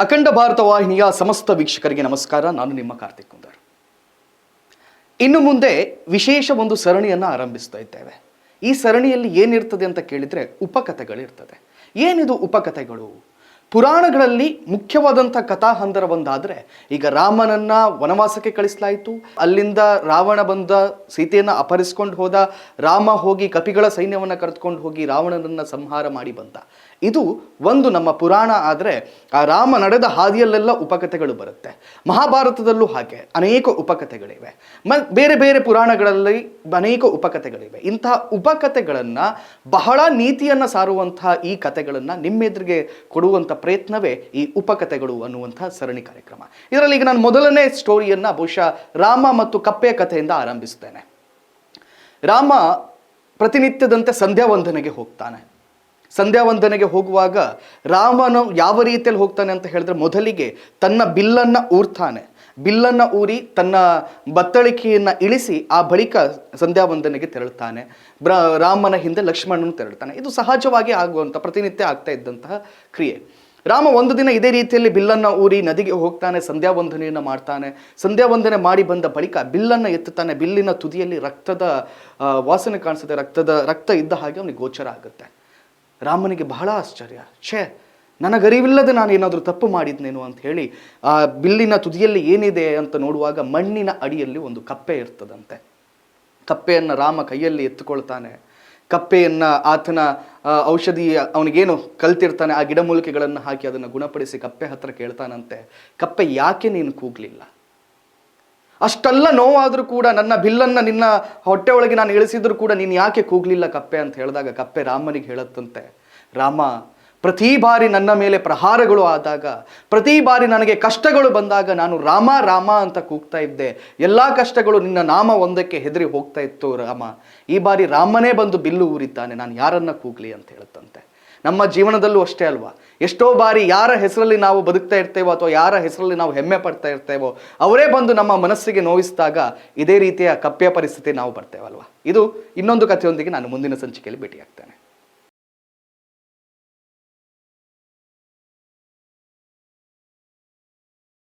ಅಖಂಡ ಭಾರತ ವಾಹಿನಿಯ ಸಮಸ್ತ ವೀಕ್ಷಕರಿಗೆ ನಮಸ್ಕಾರ. ನಾನು ನಿಮ್ಮ ಕಾರ್ತಿಕ್ ಕುಂದರ್. ಇನ್ನು ಮುಂದೆ ವಿಶೇಷ ಒಂದು ಸರಣಿಯನ್ನು ಆರಂಭಿಸ್ತಾ ಇದ್ದೇವೆ. ಈ ಸರಣಿಯಲ್ಲಿ ಏನಿರ್ತದೆ ಅಂತ ಕೇಳಿದರೆ ಉಪಕಥೆಗಳಿರ್ತದೆ. ಏನಿದು ಉಪಕಥೆಗಳು? ಪುರಾಣಗಳಲ್ಲಿ ಮುಖ್ಯವಾದಂಥ ಕಥಾಹಂದರ ಒಂದಾದರೆ ಈಗ ರಾಮನನ್ನ ವನವಾಸಕ್ಕೆ ಕಳಿಸಲಾಯಿತು. ಅಲ್ಲಿಂದ ರಾವಣ ಬಂದ ಸೀತೆಯನ್ನು ಅಪಹರಿಸ್ಕೊಂಡು ಹೋದ, ರಾಮ ಹೋಗಿ ಕಪಿಗಳ ಸೈನ್ಯವನ್ನು ಕರೆದುಕೊಂಡು ಹೋಗಿ ರಾವಣನನ್ನು ಸಂಹಾರ ಮಾಡಿ ಬಂದ. ಇದು ಒಂದು ನಮ್ಮ ಪುರಾಣ ಆದರೆ ಆ ರಾಮ ನಡೆದ ಹಾದಿಯಲ್ಲೆಲ್ಲ ಉಪಕಥೆಗಳು ಬರುತ್ತೆ. ಮಹಾಭಾರತದಲ್ಲೂ ಹಾಗೆ, ಅನೇಕ ಉಪಕಥೆಗಳಿವೆ. ಮ, ಬೇರೆ ಬೇರೆ ಪುರಾಣಗಳಲ್ಲಿ ಅನೇಕ ಉಪಕಥೆಗಳಿವೆ. ಇಂತಹ ಉಪಕಥೆಗಳನ್ನು ಬಹಳ ನೀತಿಯನ್ನು ಸಾರುವಂತಹ ಈ ಕಥೆಗಳನ್ನು ನಿಮ್ಮೆದುರಿಗೆ ಕೊಡುವಂಥ ಪ್ರಯತ್ನವೇ ಈ ಉಪಕಥೆಗಳು ಅನ್ನುವಂಥ ಸರಣಿ ಕಾರ್ಯಕ್ರಮ. ಇದರಲ್ಲಿ ಈಗ ನಾನು ಮೊದಲನೇ ಸ್ಟೋರಿಯನ್ನು ಬಹುಶಃ ರಾಮ ಮತ್ತು ಕಪ್ಪೆಯ ಕಥೆಯಿಂದ ಆರಂಭಿಸ್ತೇನೆ. ರಾಮ ಪ್ರತಿನಿತ್ಯದಂತೆ ಸಂಧ್ಯಾವಂದನೆಗೆ ಹೋಗ್ತಾನೆ. ಸಂಧ್ಯಾವಂದನೆಗೆ ಹೋಗುವಾಗ ರಾಮನು ಯಾವ ರೀತಿಯಲ್ಲಿ ಹೋಗ್ತಾನೆ ಅಂತ ಹೇಳಿದ್ರೆ ಮೊದಲಿಗೆ ತನ್ನ ಬಿಲ್ಲನ್ನು ಊರ್ತಾನೆ. ಬಿಲ್ಲನ್ನು ಊರಿ ತನ್ನ ಬತ್ತಳಿಕೆಯನ್ನು ಇಳಿಸಿ ಆ ಬಳಿಕ ಸಂಧ್ಯಾವಂದನೆಗೆ ತೆರಳುತ್ತಾನೆ ಬ್ರ, ರಾಮನ ಹಿಂದೆ ಲಕ್ಷ್ಮಣನು ತೆರಳುತ್ತಾನೆ ಇದು ಸಹಜವಾಗಿ ಆಗುವಂಥ ಪ್ರತಿನಿತ್ಯ ಆಗ್ತಾ ಇದ್ದಂತಹ ಕ್ರಿಯೆ. ರಾಮ ಒಂದು ದಿನ ಇದೇ ರೀತಿಯಲ್ಲಿ ಬಿಲ್ಲನ್ನು ಊರಿ ನದಿಗೆ ಹೋಗ್ತಾನೆ, ಸಂಧ್ಯಾ ವಂದನೆಯನ್ನು ಮಾಡ್ತಾನೆ. ಸಂಧ್ಯಾ ವಂದನೆ ಮಾಡಿ ಬಂದ ಬಳಿಕ ಬಿಲ್ಲನ್ನು ಎತ್ತುತ್ತಾನೆ. ಬಿಲ್ಲಿನ ತುದಿಯಲ್ಲಿ ರಕ್ತದ ವಾಸನೆ ಕಾಣಿಸುತ್ತೆ. ರಕ್ತದ, ರಕ್ತ ಇದ್ದ ಹಾಗೆ ಅವನಿಗೆ ಗೋಚರ ಆಗುತ್ತೆ. ರಾಮನಿಗೆ ಬಹಳ ಆಶ್ಚರ್ಯ. ಛೇ, ನನಗರಿವಿಲ್ಲದೆ ನಾನು ಏನಾದರೂ ತಪ್ಪು ಮಾಡಿದ್ನೇನು ಅಂತ ಹೇಳಿ ಆ ಬಿಲ್ಲಿನ ತುದಿಯಲ್ಲಿ ಏನಿದೆ ಅಂತ ನೋಡುವಾಗ ಮಣ್ಣಿನ ಅಡಿಯಲ್ಲಿ ಒಂದು ಕಪ್ಪೆ ಇರ್ತದಂತೆ. ಕಪ್ಪೆಯನ್ನು ರಾಮ ಕೈಯಲ್ಲಿ ಎತ್ತುಕೊಳ್ತಾನೆ. ಕಪ್ಪೆಯನ್ನು ಆತನ ಔಷಧಿ ಅವನಿಗೇನು ಕಲ್ತಿರ್ತಾನೆ, ಆ ಗಿಡಮೂಲಿಕೆಗಳನ್ನು ಹಾಕಿ ಅದನ್ನು ಗುಣಪಡಿಸಿ ಕಪ್ಪೆ ಹತ್ರ ಕೇಳ್ತಾನಂತೆ, ಕಪ್ಪೆ ಯಾಕೆ ನೀನು ಕೂಗ್ಲಿಲ್ಲ? ಅಷ್ಟೆಲ್ಲ ನೋವಾದರೂ ಕೂಡ ನನ್ನ ಬಿಲ್ಲನ್ನು ನಿನ್ನ ಹೊಟ್ಟೆ ಒಳಗೆ ನಾನು ಇಳಿಸಿದ್ರು ಕೂಡ ನೀನು ಯಾಕೆ ಕೂಗ್ಲಿಲ್ಲ ಕಪ್ಪೆ ಅಂತ ಹೇಳಿದಾಗ ಕಪ್ಪೆ ರಾಮನಿಗೆ ಹೇಳತ್ತಂತೆ, ರಾಮ ಪ್ರತಿ ಬಾರಿ ನನ್ನ ಮೇಲೆ ಪ್ರಹಾರಗಳು ಆದಾಗ, ಪ್ರತಿ ಬಾರಿ ನನಗೆ ಕಷ್ಟಗಳು ಬಂದಾಗ ನಾನು ರಾಮ ರಾಮ ಅಂತ ಕೂಗ್ತಾ ಇದ್ದೆ. ಎಲ್ಲ ಕಷ್ಟಗಳು ನಿನ್ನ ನಾಮ ಒಂದಕ್ಕೆ ಹೆದರಿ ಹೋಗ್ತಾ ಇತ್ತು ರಾಮ. ಈ ಬಾರಿ ರಾಮನೇ ಬಂದು ಬಿಲ್ಲು ಊರಿದ್ದಾನೆ. ನಾನು ಯಾರನ್ನ ಕೂಗ್ಲಿ ಅಂತ ಹೇಳುತ್ತಂತೆ. ನಮ್ಮ ಜೀವನದಲ್ಲೂ ಅಷ್ಟೇ ಅಲ್ವಾ? ಎಷ್ಟೋ ಬಾರಿ ಯಾರ ಹೆಸರಲ್ಲಿ ನಾವು ಬದುಕ್ತಾ ಇರ್ತೇವೋ ಅಥವಾ ಯಾರ ಹೆಸರಲ್ಲಿ ನಾವು ಹೆಮ್ಮೆ ಪಡ್ತಾ ಇರ್ತೇವೋ, ಅವರೇ ಬಂದು ನಮ್ಮ ಮನಸ್ಸಿಗೆ ನೋವಿಸಿದಾಗ ಇದೇ ರೀತಿಯ ಕಪ್ಪ್ಯ ಪರಿಸ್ಥಿತಿ ನಾವು ಬರ್ತೇವಲ್ವ ಇದು ಇನ್ನೊಂದು ಕಥೆಯೊಂದಿಗೆ ನಾನು ಮುಂದಿನ ಸಂಚಿಕೆಯಲ್ಲಿ ಭೇಟಿಯಾಗ್ತೇನೆ.